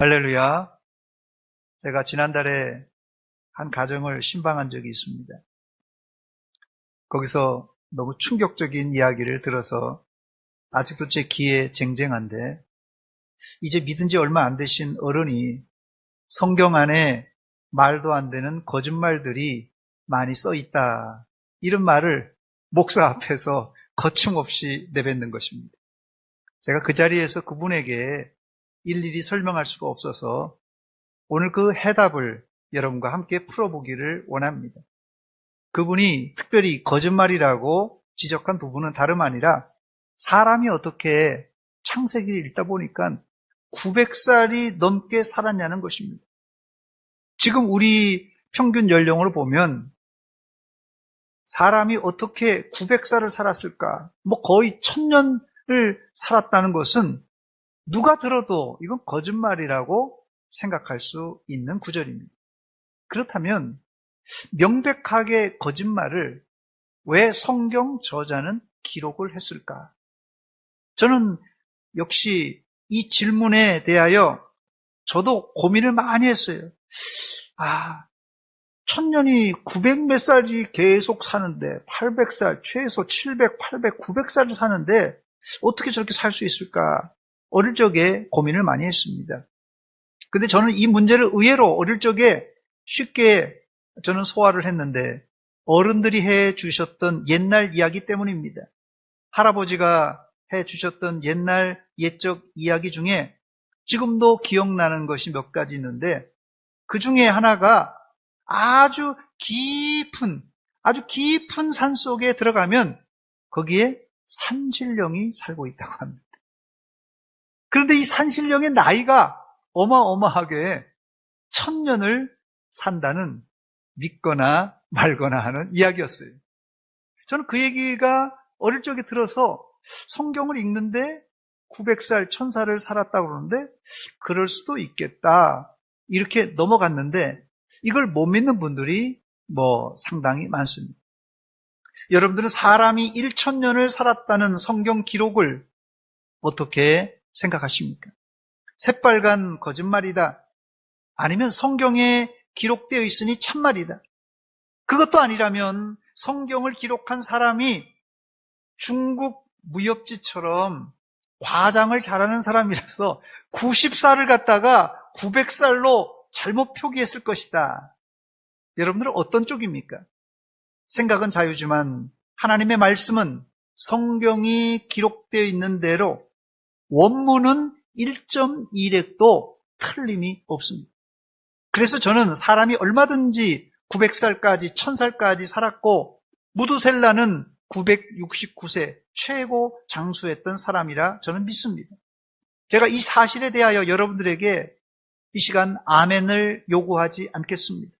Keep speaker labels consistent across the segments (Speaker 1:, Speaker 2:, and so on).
Speaker 1: 할렐루야. 제가 지난달에 한 가정을 신방한 적이 있습니다. 거기서 너무 충격적인 이야기를 들어서 아직도 제 귀에 쟁쟁한데 이제 믿은 지 얼마 안 되신 어른이 성경 안에 말도 안 되는 거짓말들이 많이 써 있다. 이런 말을 목사 앞에서 거침없이 내뱉는 것입니다. 제가 그 자리에서 그분에게 일일이 설명할 수가 없어서 오늘 그 해답을 여러분과 함께 풀어보기를 원합니다. 그분이 특별히 거짓말이라고 지적한 부분은 다름 아니라 사람이 어떻게 창세기를 읽다 보니까 900살이 넘게 살았냐는 것입니다. 지금 우리 평균 연령으로 보면 사람이 어떻게 900살을 살았을까? 뭐 거의 천년을 살았다는 것은 누가 들어도 이건 거짓말이라고 생각할 수 있는 구절입니다. 그렇다면 명백하게 거짓말을 왜 성경 저자는 기록을 했을까? 저는 역시 이 질문에 대하여 저도 고민을 많이 했어요. 아, 천년이 900 몇 살이 계속 사는데, 800살, 최소 700, 800, 900살을 사는데, 어떻게 저렇게 살 수 있을까? 어릴 적에 고민을 많이 했습니다. 근데 저는 이 문제를 의외로 어릴 적에 쉽게 저는 소화를 했는데 어른들이 해 주셨던 옛날 이야기 때문입니다. 할아버지가 해 주셨던 옛날 옛적 이야기 중에 지금도 기억나는 것이 몇 가지 있는데 그 중에 하나가 아주 깊은, 아주 깊은 산 속에 들어가면 거기에 산신령이 살고 있다고 합니다. 그런데 이 산신령의 나이가 어마어마하게 천년을 산다는 믿거나 말거나 하는 이야기였어요. 저는 그 얘기가 어릴 적에 들어서 성경을 읽는데 900살, 1000살을 살았다고 그러는데 그럴 수도 있겠다. 이렇게 넘어갔는데 이걸 못 믿는 분들이 뭐 상당히 많습니다. 여러분들은 사람이 1천년을 살았다는 성경 기록을 어떻게 생각하십니까? 새빨간 거짓말이다. 아니면 성경에 기록되어 있으니 참말이다. 그것도 아니라면 성경을 기록한 사람이 중국 무협지처럼 과장을 잘하는 사람이라서 90살을 갖다가 900살로 잘못 표기했을 것이다. 여러분들은 어떤 쪽입니까? 생각은 자유지만 하나님의 말씀은 성경이 기록되어 있는 대로 원문은 1.1획도 틀림이 없습니다. 그래서 저는 사람이 얼마든지 900살까지 1000살까지 살았고 무두셀라는 969세 최고 장수했던 사람이라 저는 믿습니다. 제가 이 사실에 대하여 여러분들에게 이 시간 아멘을 요구하지 않겠습니다.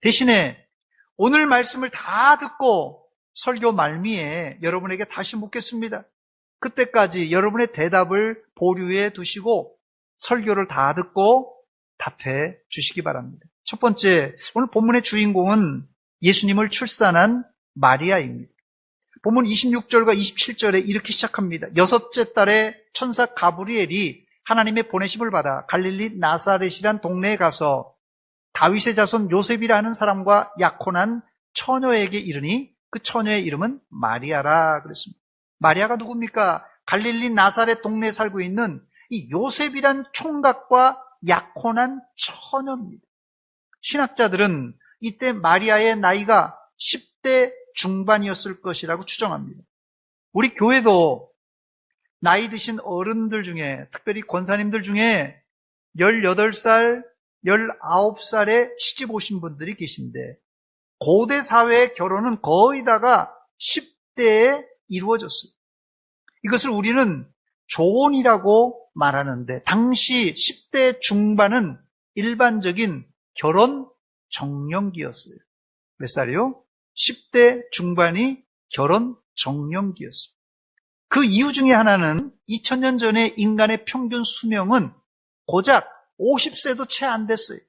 Speaker 1: 대신에 오늘 말씀을 다 듣고 설교 말미에 여러분에게 다시 묻겠습니다. 그때까지 여러분의 대답을 보류해 두시고 설교를 다 듣고 답해 주시기 바랍니다. 첫 번째, 오늘 본문의 주인공은 예수님을 출산한 마리아입니다. 본문 26절과 27절에 이렇게 시작합니다. 여섯째 달에 천사 가브리엘이 하나님의 보내심을 받아 갈릴리 나사렛이란 동네에 가서 다윗의 자손 요셉이라는 사람과 약혼한 처녀에게 이르니 그 처녀의 이름은 마리아라 그랬습니다. 마리아가 누굽니까? 갈릴리 나사렛 동네에 살고 있는 이 요셉이란 총각과 약혼한 처녀입니다. 신학자들은 이때 마리아의 나이가 10대 중반이었을 것이라고 추정합니다. 우리 교회도 나이 드신 어른들 중에, 특별히 권사님들 중에 18살, 19살에 시집 오신 분들이 계신데, 고대 사회의 결혼은 거의 다가 10대에 이루어졌어요. 이것을 우리는 조언이라고 말하는데 당시 10대 중반은 일반적인 결혼 정년기였어요. 몇 살이요? 10대 중반이 결혼 정년기였어요. 그 이유 중에 하나는 2000년 전에 인간의 평균 수명은 고작 50세도 채 안 됐어요.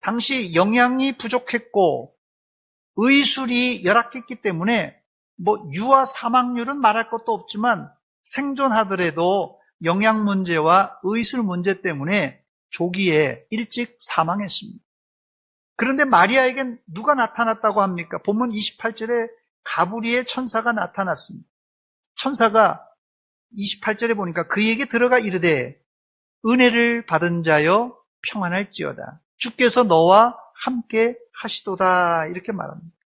Speaker 1: 당시 영양이 부족했고 의술이 열악했기 때문에 뭐 유아 사망률은 말할 것도 없지만 생존하더라도 영양 문제와 의술 문제 때문에 조기에 일찍 사망했습니다. 그런데 마리아에겐 누가 나타났다고 합니까? 본문 28절에 가브리엘 천사가 나타났습니다. 천사가 28절에 보니까 그에게 들어가 이르되 은혜를 받은 자여 평안할지어다. 주께서 너와 함께 하시도다 이렇게 말합니다.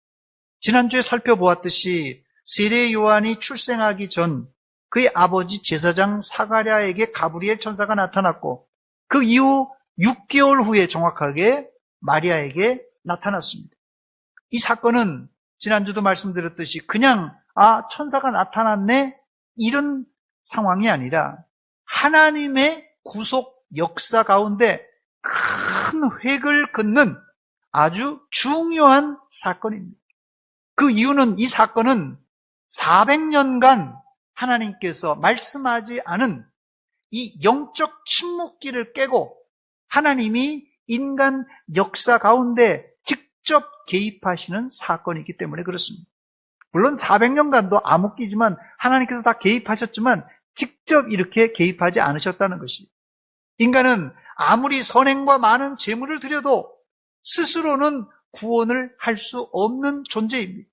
Speaker 1: 지난주에 살펴보았듯이 세례 요한이 출생하기 전 그의 아버지 제사장 사가랴에게 가브리엘 천사가 나타났고 그 이후 6개월 후에 정확하게 마리아에게 나타났습니다. 이 사건은 지난주도 말씀드렸듯이 그냥 아 천사가 나타났네 이런 상황이 아니라 하나님의 구속 역사 가운데 큰 획을 긋는 아주 중요한 사건입니다. 그 이유는 이 사건은 400년간 하나님께서 말씀하지 않은 이 영적 침묵기를 깨고 하나님이 인간 역사 가운데 직접 개입하시는 사건이기 때문에 그렇습니다. 물론 400년간도 암흑기지만 하나님께서 다 개입하셨지만 직접 이렇게 개입하지 않으셨다는 것이. 인간은 아무리 선행과 많은 재물을 드려도 스스로는 구원을 할 수 없는 존재입니다.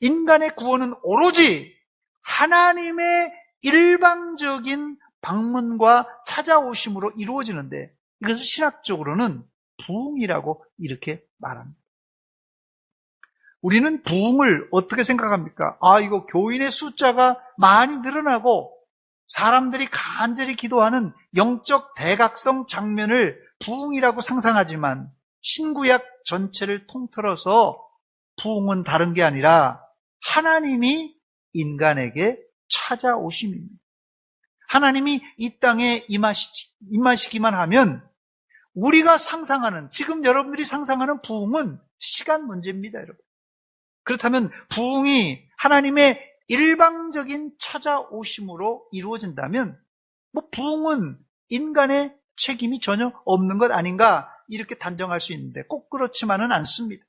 Speaker 1: 인간의 구원은 오로지 하나님의 일방적인 방문과 찾아오심으로 이루어지는데 이것을 신학적으로는 부흥이라고 이렇게 말합니다. 우리는 부흥을 어떻게 생각합니까? 아, 이거 교인의 숫자가 많이 늘어나고 사람들이 간절히 기도하는 영적 대각성 장면을 부흥이라고 상상하지만 신구약 전체를 통틀어서 부흥은 다른 게 아니라 하나님이 인간에게 찾아오심입니다. 하나님이 이 땅에 임하시, 임하시기만 하면 우리가 상상하는, 지금 여러분들이 상상하는 부흥은 시간 문제입니다, 여러분. 그렇다면 부흥이 하나님의 일방적인 찾아오심으로 이루어진다면 뭐 부흥은 인간의 책임이 전혀 없는 것 아닌가 이렇게 단정할 수 있는데 꼭 그렇지만은 않습니다.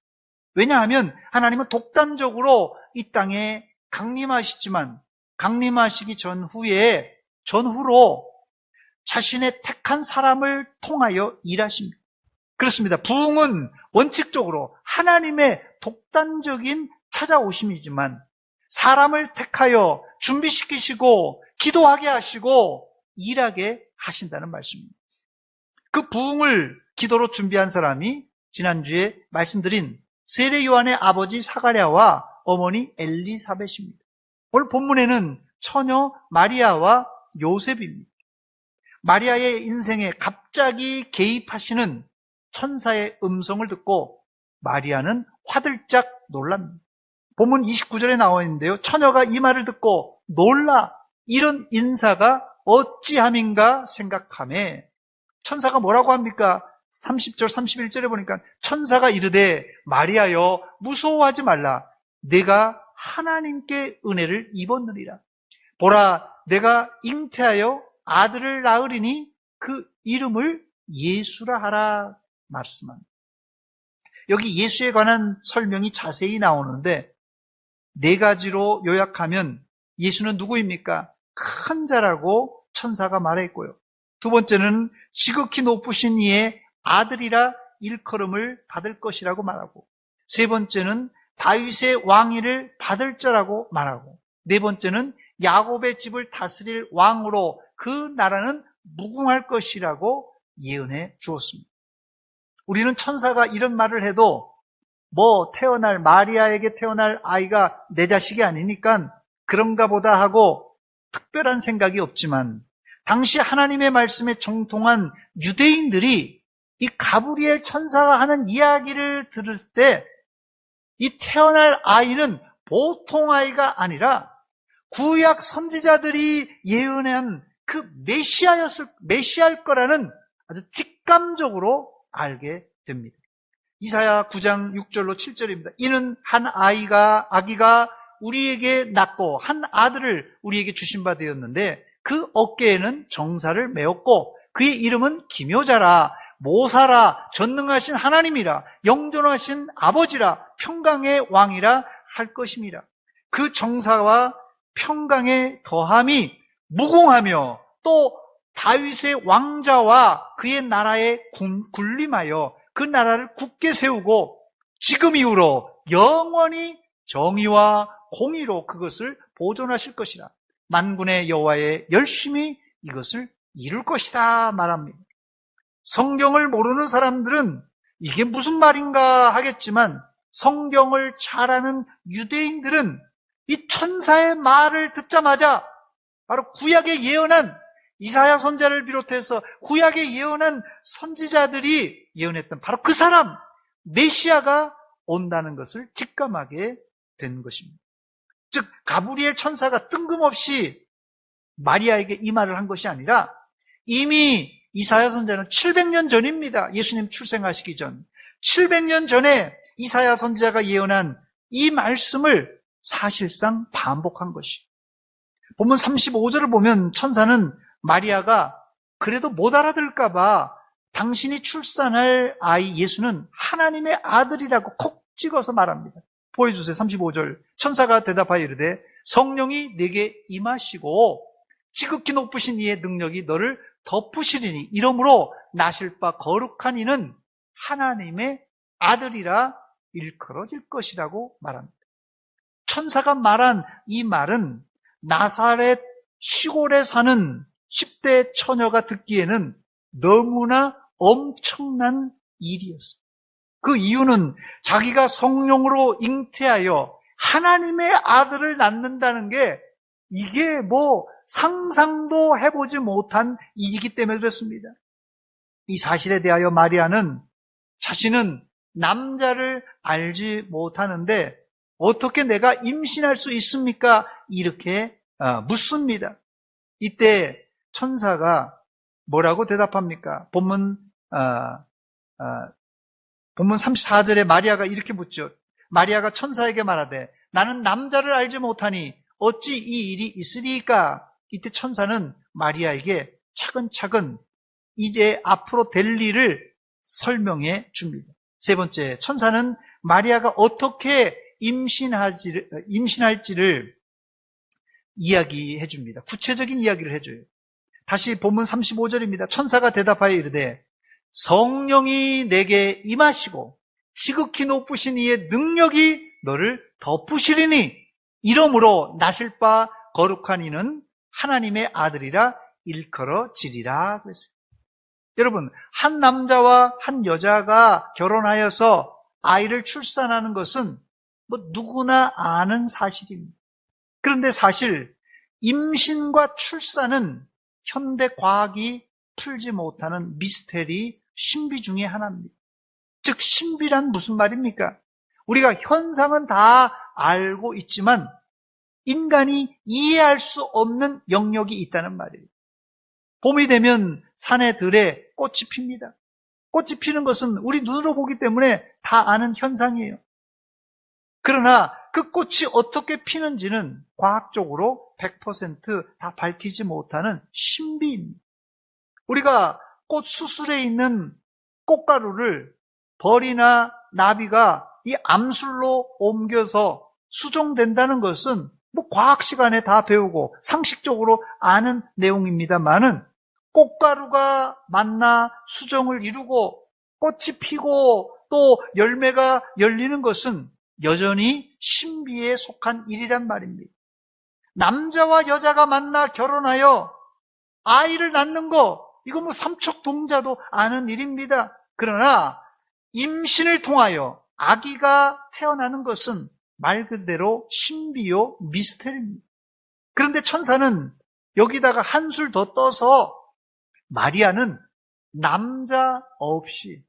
Speaker 1: 왜냐하면 하나님은 독단적으로 이 땅에 강림하시지만 강림하시기 전후에 전후로 자신의 택한 사람을 통하여 일하십니다. 그렇습니다. 부흥은 원칙적으로 하나님의 독단적인 찾아오심이지만 사람을 택하여 준비시키시고 기도하게 하시고 일하게 하신다는 말씀입니다. 그 부흥을 기도로 준비한 사람이 지난주에 말씀드린 세례 요한의 아버지 사가랴와 어머니 엘리사벳입니다. 오늘 본문에는 처녀 마리아와 요셉입니다. 마리아의 인생에 갑자기 개입하시는 천사의 음성을 듣고 마리아는 화들짝 놀랍니다. 본문 29절에 나와 있는데요. 처녀가 이 말을 듣고 놀라 이런 인사가 어찌함인가 생각함에 천사가 뭐라고 합니까? 30절 31절에 보니까 천사가 이르되 마리아여 무서워하지 말라 내가 하나님께 은혜를 입었느니라 보라 내가 잉태하여 아들을 낳으리니 그 이름을 예수라 하라 말씀합니다. 여기 예수에 관한 설명이 자세히 나오는데 네 가지로 요약하면 예수는 누구입니까? 큰 자라고 천사가 말했고요. 두 번째는 지극히 높으신 이의 아들이라 일컬음을 받을 것이라고 말하고 세 번째는 다윗의 왕위를 받을 자라고 말하고 네 번째는 야곱의 집을 다스릴 왕으로 그 나라는 무궁할 것이라고 예언해 주었습니다. 우리는 천사가 이런 말을 해도 뭐 태어날 마리아에게 태어날 아이가 내 자식이 아니니까 그런가 보다 하고 특별한 생각이 없지만 당시 하나님의 말씀에 정통한 유대인들이 이 가브리엘 천사가 하는 이야기를 들을 때 이 태어날 아이는 보통 아이가 아니라 구약 선지자들이 예언한 그 메시아였을 메시아일 거라는 아주 직감적으로 알게 됩니다. 이사야 9장 6절로 7절입니다. 이는 한 아이가 아기가 우리에게 낳고 한 아들을 우리에게 주신 바 되었는데 그 어깨에는 정사를 메었고 그의 이름은 기묘자라 모사라 전능하신 하나님이라 영존하신 아버지라 평강의 왕이라 할 것임이라 그 정사와 평강의 더함이 무궁하며 또 다윗의 왕자와 그의 나라에 군- 군림하여 그 나라를 굳게 세우고 지금 이후로 영원히 정의와 공의로 그것을 보존하실 것이라. 만군의 여호와의 열심히 이것을 이룰 것이다 말합니다. 성경을 모르는 사람들은 이게 무슨 말인가 하겠지만 성경을 잘 아는 유대인들은 이 천사의 말을 듣자마자 바로 구약에 예언한 이사야 선자를 비롯해서 구약에 예언한 선지자들이 예언했던 바로 그 사람 메시아가 온다는 것을 직감하게 된 것입니다. 즉 가브리엘 천사가 뜬금없이 마리아에게 이 말을 한 것이 아니라 이미 이사야 선자는 700년 전입니다. 예수님 출생하시기 전. 700년 전에 이사야 선지자가 예언한 이 말씀을 사실상 반복한 것이. 본문 35절을 보면 천사는 마리아가 그래도 못 알아들을까봐 당신이 출산할 아이 예수는 하나님의 아들이라고 콕 찍어서 말합니다. 보여주세요. 35절. 천사가 대답하여 이르되 성령이 내게 임하시고 지극히 높으신 이의 능력이 너를 덮으시리니 이러므로 나실 바 거룩한 이는 하나님의 아들이라 일컬어질 것이라고 말합니다. 천사가 말한 이 말은 나사렛 시골에 사는 10대 처녀가 듣기에는 너무나 엄청난 일이었어요. 그 이유는 자기가 성령으로 잉태하여 하나님의 아들을 낳는다는 게 이게 뭐 상상도 해보지 못한 일이기 때문에 그렇습니다. 이 사실에 대하여 마리아는 자신은 남자를 알지 못하는데 어떻게 내가 임신할 수 있습니까? 이렇게 어, 묻습니다. 이때 천사가 뭐라고 대답합니까? 본문 어, 어, 본문 34절에 마리아가 이렇게 묻죠. 마리아가 천사에게 말하되 나는 남자를 알지 못하니 어찌 이 일이 있으리까? 이때 천사는 마리아에게 차근차근 이제 앞으로 될 일을 설명해 줍니다. 세 번째, 천사는 마리아가 어떻게 임신하지, 임신할지를 이야기해 줍니다. 구체적인 이야기를 해줘요. 다시 본문 35절입니다. 천사가 대답하여 이르되 성령이 내게 임하시고 지극히 높으신 이의 능력이 너를 덮으시리니 이러므로 나실 바 거룩한 이는 하나님의 아들이라 일컬어지리라 그랬어요. 여러분 한 남자와 한 여자가 결혼하여서 아이를 출산하는 것은 뭐 누구나 아는 사실입니다. 그런데 사실 임신과 출산은 현대 과학이 풀지 못하는 미스테리 신비 중의 하나입니다. 즉 신비란 무슨 말입니까? 우리가 현상은 다 알고 있지만 인간이 이해할 수 없는 영역이 있다는 말이에요. 봄이 되면 산에 들에 꽃이 핍니다. 꽃이 피는 것은 우리 눈으로 보기 때문에 다 아는 현상이에요. 그러나 그 꽃이 어떻게 피는지는 과학적으로 100%다 밝히지 못하는 신비입니다. 우리가 꽃 수술에 있는 꽃가루를 벌이나 나비가 이 암술로 옮겨서 수정된다는 것은 뭐 과학 시간에 다 배우고 상식적으로 아는 내용입니다만은 꽃가루가 만나 수정을 이루고 꽃이 피고 또 열매가 열리는 것은 여전히 신비에 속한 일이란 말입니다. 남자와 여자가 만나 결혼하여 아이를 낳는 거, 이거 뭐 삼척 동자도 아는 일입니다. 그러나 임신을 통하여 아기가 태어나는 것은 말 그대로 신비요 미스테리입니다. 그런데 천사는 여기다가 한술 더 떠서 마리아는 남자 없이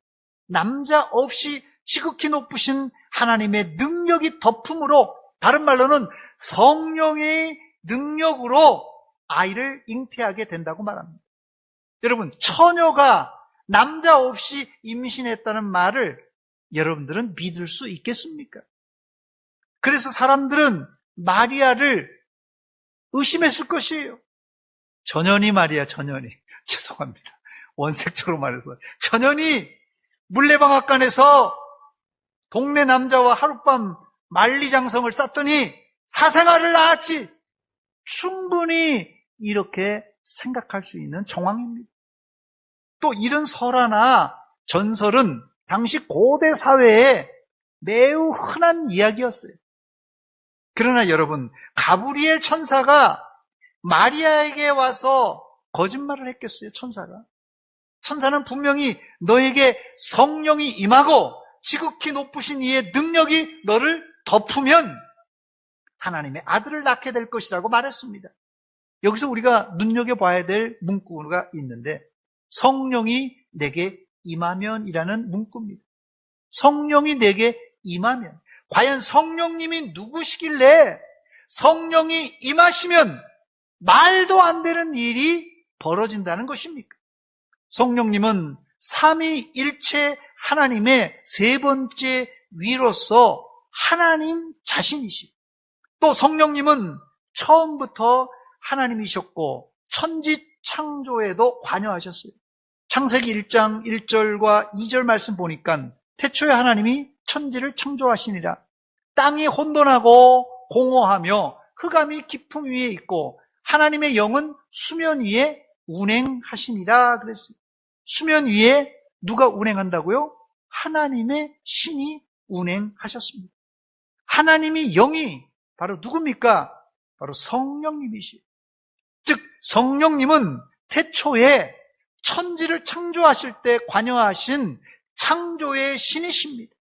Speaker 1: 남자 없이 지극히 높으신 하나님의 능력이 덮음으로 다른 말로는 성령의 능력으로 아이를 잉태하게 된다고 말합니다. 여러분 처녀가 남자 없이 임신했다는 말을 여러분들은 믿을 수 있겠습니까? 그래서 사람들은 마리아를 의심했을 것이에요. 전현이 마리아, 전현이. 죄송합니다. 원색적으로 말해서. 전현이 물레방앗간에서 동네 남자와 하룻밤 만리장성을 쌓더니 사생아를 낳았지. 충분히 이렇게 생각할 수 있는 정황입니다. 또 이런 설화나 전설은 당시 고대 사회에 매우 흔한 이야기였어요. 그러나 여러분, 가브리엘 천사가 마리아에게 와서 거짓말을 했겠어요, 천사가? 천사는 분명히 너에게 성령이 임하고 지극히 높으신 이의 능력이 너를 덮으면 하나님의 아들을 낳게 될 것이라고 말했습니다. 여기서 우리가 눈여겨봐야 될 문구가 있는데 성령이 내게 임하면이라는 문구입니다. 성령이 내게 임하면 과연 성령님이 누구시길래 성령이 임하시면 말도 안 되는 일이 벌어진다는 것입니까? 성령님은 삼위일체 하나님의 세 번째 위로서 하나님 자신이시. 또 성령님은 처음부터 하나님이셨고 천지 창조에도 관여하셨어요. 창세기 1장 1절과 2절 말씀 보니까 태초에 하나님이 천지를 창조하시니라. 땅이 혼돈하고 공허하며 흑암이 깊음 위에 있고 하나님의 영은 수면 위에 운행하시니라 그랬어요. 수면 위에 누가 운행한다고요? 하나님의 신이 운행하셨습니다. 하나님이 영이 바로 누굽니까? 바로 성령님이시요. 즉 성령님은 태초에 천지를 창조하실 때 관여하신 창조의 신이십니다.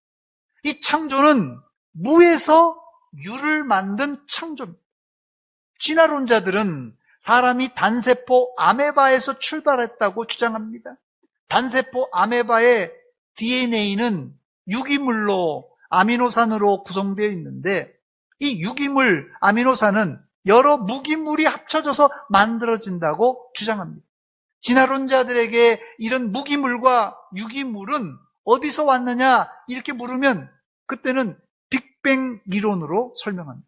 Speaker 1: 이 창조는 무에서 유를 만든 창조입니다. 진화론자들은 사람이 단세포 아메바에서 출발했다고 주장합니다. 단세포 아메바의 DNA는 유기물로 아미노산으로 구성되어 있는데 이 유기물 아미노산은 여러 무기물이 합쳐져서 만들어진다고 주장합니다. 진화론자들에게 이런 무기물과 유기물은 어디서 왔느냐 이렇게 물으면 그때는 빅뱅 이론으로 설명합니다.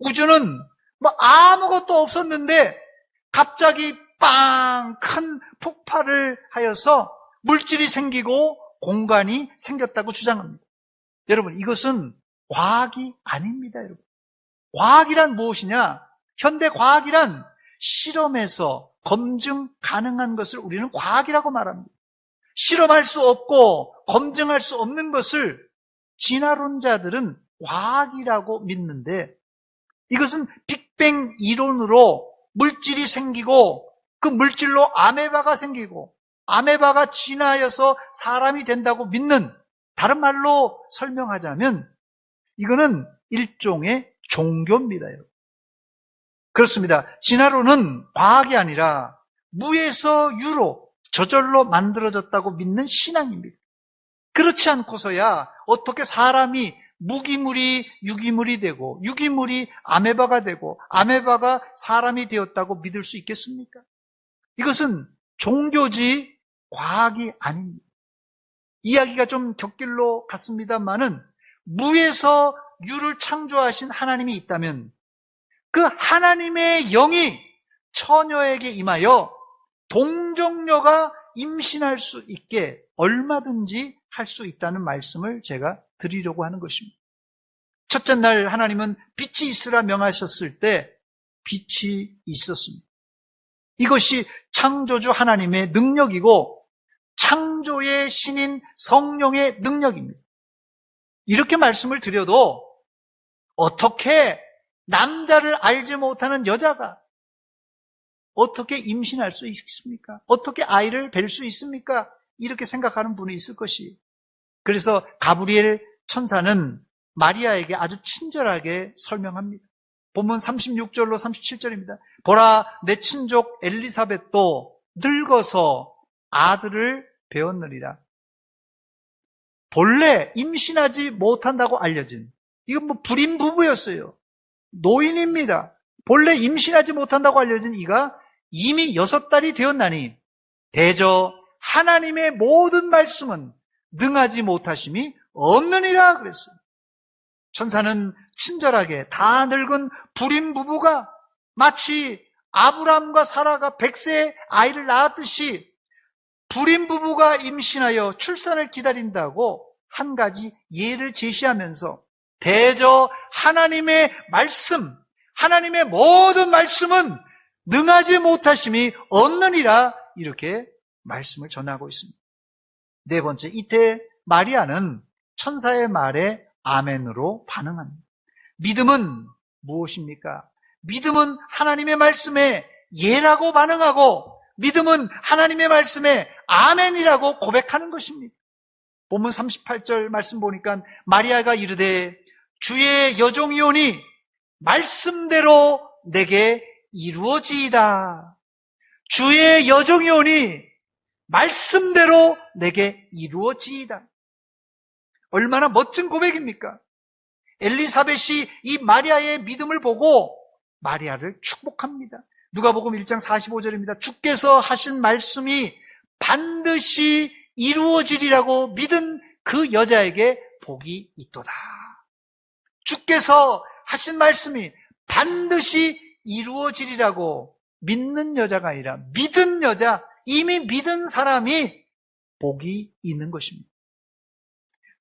Speaker 1: 우주는 뭐 아무것도 없었는데 갑자기 빵 큰 폭발을 하여서 물질이 생기고 공간이 생겼다고 주장합니다. 여러분 이것은 과학이 아닙니다, 여러분. 과학이란 무엇이냐? 현대 과학이란 실험에서 검증 가능한 것을 우리는 과학이라고 말합니다. 실험할 수 없고 검증할 수 없는 것을 진화론자들은 과학이라고 믿는데 이것은 빅뱅 이론으로 물질이 생기고 그 물질로 아메바가 생기고 아메바가 진화해서 사람이 된다고 믿는 다른 말로 설명하자면 이거는 일종의 종교입니다. 그렇습니다. 진화론은 과학이 아니라 무에서 유로 저절로 만들어졌다고 믿는 신앙입니다. 그렇지 않고서야 어떻게 사람이 무기물이 유기물이 되고 유기물이 아메바가 되고 아메바가 사람이 되었다고 믿을 수 있겠습니까? 이것은 종교지 과학이 아닙니다. 이야기가 좀 격길로 갔습니다만은 무에서 유를 창조하신 하나님이 있다면 그 하나님의 영이 처녀에게 임하여 동정녀가 임신할 수 있게 얼마든지 할 수 있다는 말씀을 제가 드리려고 하는 것입니다. 첫째 날 하나님은 빛이 있으라 명하셨을 때 빛이 있었습니다. 이것이 창조주 하나님의 능력이고 창조의 신인 성령의 능력입니다. 이렇게 말씀을 드려도 어떻게 남자를 알지 못하는 여자가 어떻게 임신할 수 있습니까? 어떻게 아이를 뵐 수 있습니까? 이렇게 생각하는 분이 있을 것이. 그래서 가브리엘 천사는 마리아에게 아주 친절하게 설명합니다. 본문 36절로 37절입니다. 보라, 내 친족 엘리사벳도 늙어서 아들을 배웠느니라. 본래 임신하지 못한다고 알려진 이건 뭐 불임 부부였어요. 노인입니다. 본래 임신하지 못한다고 알려진 이가 이미 여섯 달이 되었나니 대저 하나님의 모든 말씀은 능하지 못하심이 없느니라 그랬어요. 천사는 친절하게 다 늙은 불임 부부가 마치 아브람과 사라가 백세의 아이를 낳았듯이 불임 부부가 임신하여 출산을 기다린다고 한 가지 예를 제시하면서 대저 하나님의 말씀, 하나님의 모든 말씀은 능하지 못하심이 없느니라 이렇게 말씀을 전하고 있습니다. 네 번째, 이때 마리아는 천사의 말에 아멘으로 반응합니다. 믿음은 무엇입니까? 믿음은 하나님의 말씀에 예라고 반응하고 믿음은 하나님의 말씀에 아멘이라고 고백하는 것입니다. 본문 38절 말씀 보니까 마리아가 이르되 주의 여종이오니 말씀대로 내게 이루어지이다. 주의 여종이 오니 말씀대로 내게 이루어지이다. 얼마나 멋진 고백입니까? 엘리사벳이 이 마리아의 믿음을 보고 마리아를 축복합니다. 누가복음 1장 45절입니다. 주께서 하신 말씀이 반드시 이루어지리라고 믿은 그 여자에게 복이 있도다. 주께서 하신 말씀이 반드시 이루어지리라고 믿는 여자가 아니라 믿은 여자, 이미 믿은 사람이 복이 있는 것입니다.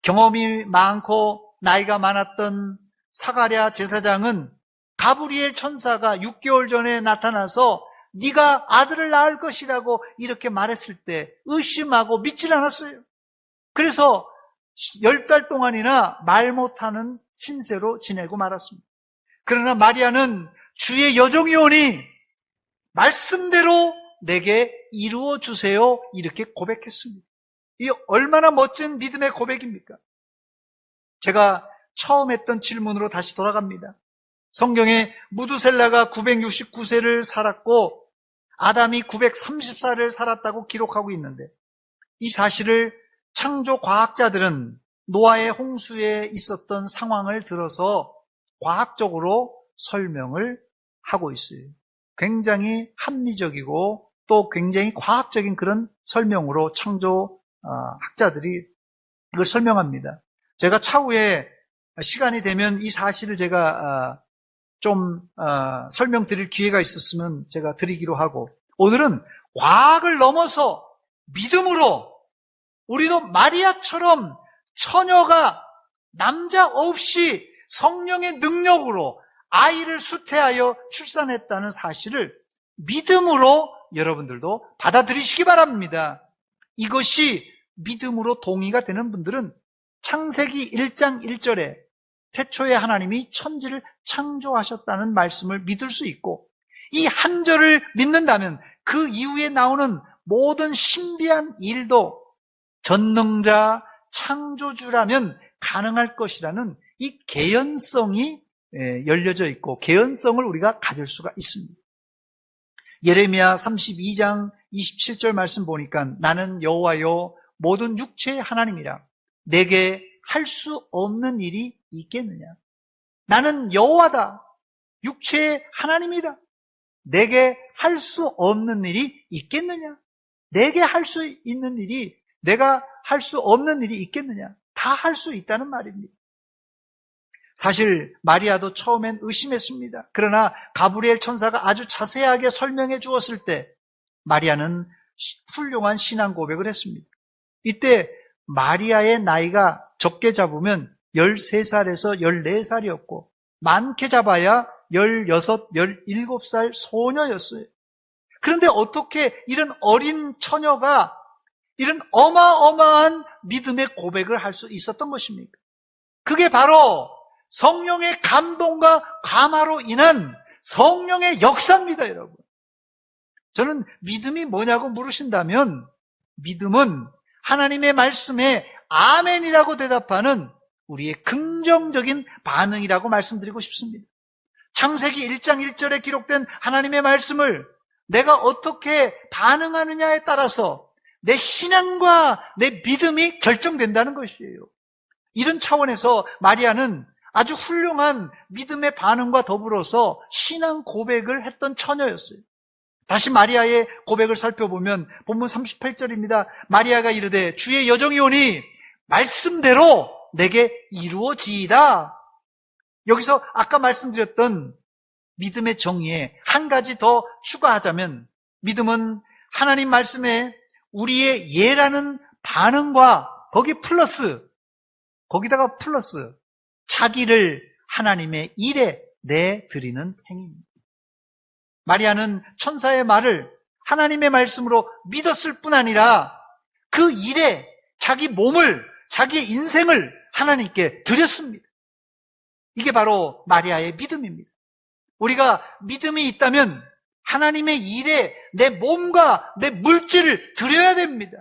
Speaker 1: 경험이 많고 나이가 많았던 사가랴 제사장은 가브리엘 천사가 6개월 전에 나타나서 네가 아들을 낳을 것이라고 이렇게 말했을 때 의심하고 믿질 않았어요. 그래서 열달 동안이나 말 못하는 신세로 지내고 말았습니다. 그러나 마리아는 주의 여종이 오니 말씀대로 내게 이루어 주세요. 이렇게 고백했습니다. 이 얼마나 멋진 믿음의 고백입니까? 제가 처음 했던 질문으로 다시 돌아갑니다. 성경에 무두셀라가 969세를 살았고 아담이 930살을 살았다고 기록하고 있는데 이 사실을 창조 과학자들은 노아의 홍수에 있었던 상황을 들어서 과학적으로 설명을 하고 있어요. 굉장히 합리적이고 또 굉장히 과학적인 그런 설명으로 창조 어, 학자들이 이걸 설명합니다. 제가 차후에 시간이 되면 이 사실을 제가 어, 좀 어, 설명드릴 기회가 있었으면 제가 드리기로 하고 오늘은 과학을 넘어서 믿음으로 우리도 마리아처럼 처녀가 남자 없이 성령의 능력으로 아이를 수태하여 출산했다는 사실을 믿음으로 여러분들도 받아들이시기 바랍니다. 이것이 믿음으로 동의가 되는 분들은 창세기 1장 1절에 태초에 하나님이 천지를 창조하셨다는 말씀을 믿을 수 있고 이 한 절을 믿는다면 그 이후에 나오는 모든 신비한 일도 전능자 창조주라면 가능할 것이라는 이 개연성이 예, 열려져 있고 개연성을 우리가 가질 수가 있습니다. 예레미야 32장 27절 말씀 보니까 나는 여호와요 모든 육체의 하나님이라 내게 할 수 없는 일이 있겠느냐? 나는 여호와다. 육체의 하나님이다. 내게 할 수 없는 일이 있겠느냐? 내게 할 수 있는 일이 내가 할 수 없는 일이 있겠느냐? 다 할 수 있다는 말입니다. 사실 마리아도 처음엔 의심했습니다. 그러나 가브리엘 천사가 아주 자세하게 설명해 주었을 때 마리아는 훌륭한 신앙 고백을 했습니다. 이때 마리아의 나이가 적게 잡으면 13살에서 14살이었고 많게 잡아야 16, 17살 소녀였어요. 그런데 어떻게 이런 어린 처녀가 이런 어마어마한 믿음의 고백을 할 수 있었던 것입니까? 그게 바로 성령의 감동과 감화로 인한 성령의 역사입니다, 여러분. 저는 믿음이 뭐냐고 물으신다면 믿음은 하나님의 말씀에 아멘이라고 대답하는 우리의 긍정적인 반응이라고 말씀드리고 싶습니다. 창세기 1장 1절에 기록된 하나님의 말씀을 내가 어떻게 반응하느냐에 따라서 내 신앙과 내 믿음이 결정된다는 것이에요. 이런 차원에서 마리아는 아주 훌륭한 믿음의 반응과 더불어서 신앙 고백을 했던 처녀였어요. 다시 마리아의 고백을 살펴보면 본문 38절입니다. 마리아가 이르되 주의 여정이 오니 말씀대로 내게 이루어지이다. 여기서 아까 말씀드렸던 믿음의 정의에 한 가지 더 추가하자면 믿음은 하나님 말씀에 우리의 예라는 반응과 거기 플러스 거기다가 플러스 자기를 하나님의 일에 내드리는 행위입니다. 마리아는 천사의 말을 하나님의 말씀으로 믿었을 뿐 아니라 그 일에 자기 몸을, 자기의 인생을 하나님께 드렸습니다. 이게 바로 마리아의 믿음입니다. 우리가 믿음이 있다면 하나님의 일에 내 몸과 내 물질을 드려야 됩니다.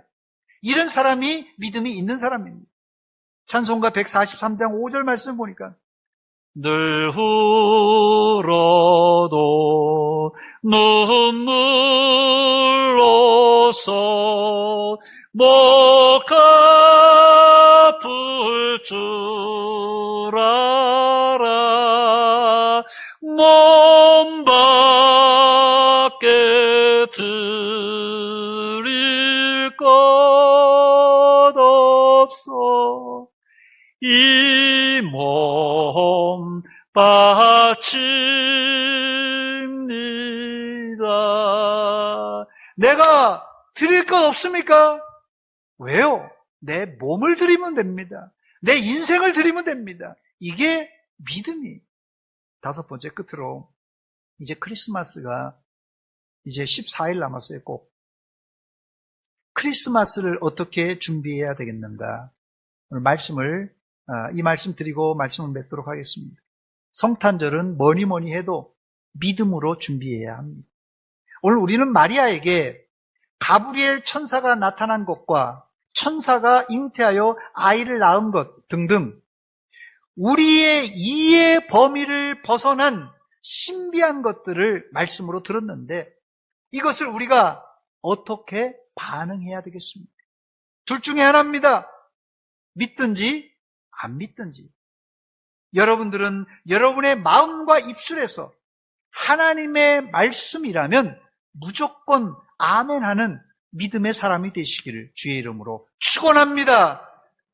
Speaker 1: 이런 사람이 믿음이 있는 사람입니다. 찬송가 143장 5절 말씀 보니까 늘 울어도 눈물로서 목 아플 줄 알아. 몸 바칩니다. 내가 드릴 것 없습니까? 왜요? 내 몸을 드리면 됩니다. 내 인생을 드리면 됩니다. 이게 믿음이. 다섯 번째 끝으로 이제 크리스마스가 이제 14일 남았어요, 꼭. 크리스마스를 어떻게 준비해야 되겠는가? 오늘 말씀을, 아, 이 말씀 드리고 말씀을 맺도록 하겠습니다. 성탄절은 뭐니 뭐니 해도 믿음으로 준비해야 합니다. 오늘 우리는 마리아에게 가브리엘 천사가 나타난 것과 천사가 잉태하여 아이를 낳은 것 등등 우리의 이해 범위를 벗어난 신비한 것들을 말씀으로 들었는데 이것을 우리가 어떻게 반응해야 되겠습니까? 둘 중에 하나입니다. 믿든지 안 믿든지. 여러분들은 여러분의 마음과 입술에서 하나님의 말씀이라면 무조건 아멘 하는 믿음의 사람이 되시기를 주의 이름으로 축원합니다.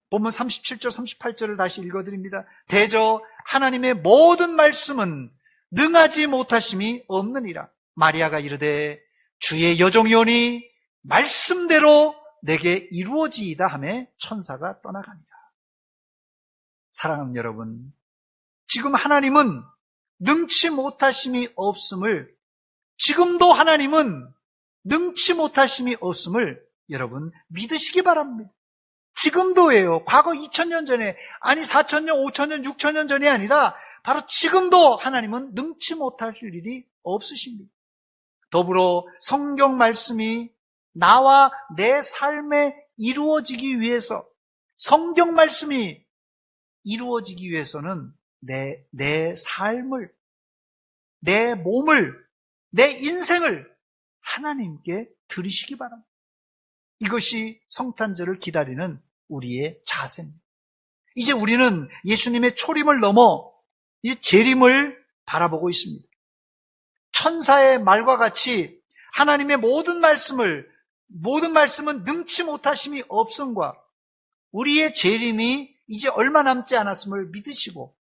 Speaker 1: 본문 37절 38절을 다시 읽어드립니다. 대저 하나님의 모든 말씀은 능하지 못하심이 없느니라. 마리아가 이르되 주의 여종이오니 말씀대로 내게 이루어지이다 하며 천사가 떠나갑니다. 사랑하는 여러분, 지금 하나님은 능치 못하심이 없음을 지금도 하나님은 능치 못하심이 없음을 여러분 믿으시기 바랍니다. 지금도예요. 과거 2000년 전에 아니 4000년, 5000년, 6000년 전이 아니라 바로 지금도 하나님은 능치 못하실 일이 없으십니다. 더불어 성경 말씀이 나와 내 삶에 이루어지기 위해서 성경 말씀이 이루어지기 위해서는 내, 내 삶을, 내 몸을, 내 인생을 하나님께 드리시기 바랍니다. 이것이 성탄절을 기다리는 우리의 자세입니다. 이제 우리는 예수님의 초림을 넘어 이 재림을 바라보고 있습니다. 천사의 말과 같이 하나님의 모든 말씀을 모든 말씀은 능치 못하심이 없음과 우리의 재림이 이제 얼마 남지 않았음을 믿으시고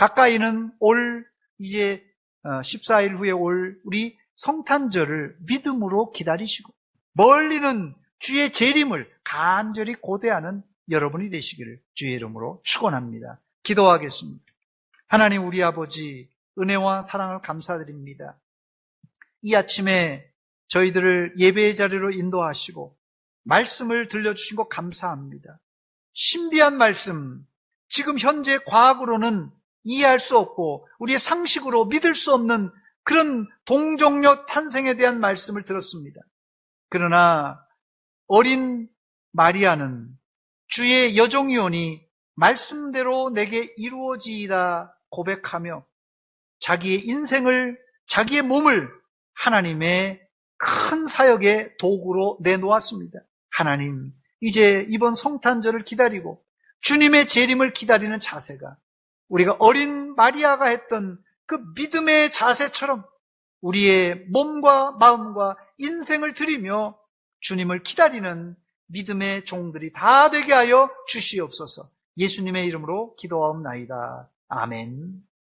Speaker 1: 가까이는 올 이제 14일 어, 후에 올 우리 성탄절을 믿음으로 기다리시고 멀리는 주의 재림을 간절히 고대하는 여러분이 되시기를 주의 이름으로 축원합니다. 기도하겠습니다. 하나님 우리 아버지 은혜와 사랑을 감사드립니다. 이 아침에 저희들을 예배의 자리로 인도하시고 말씀을 들려주신 것 감사합니다. 신비한 말씀, 지금 현재 과학으로는 이해할 수 없고 우리의 상식으로 믿을 수 없는 그런 동정녀 탄생에 대한 말씀을 들었습니다. 그러나 어린 마리아는 주의 여종이오니 말씀대로 내게 이루어지이다 고백하며 자기의 인생을 자기의 몸을 하나님의 큰 사역의 도구로 내놓았습니다. 하나님, 이제 이번 성탄절을 기다리고 주님의 재림을 기다리는 자세가 우리가 어린 마리아가 했던 그 믿음의 자세처럼 우리의 몸과 마음과 인생을 드리며 주님을 기다리는 믿음의 종들이 다 되게 하여 주시옵소서. 예수님의 이름으로 기도하옵나이다. 아멘.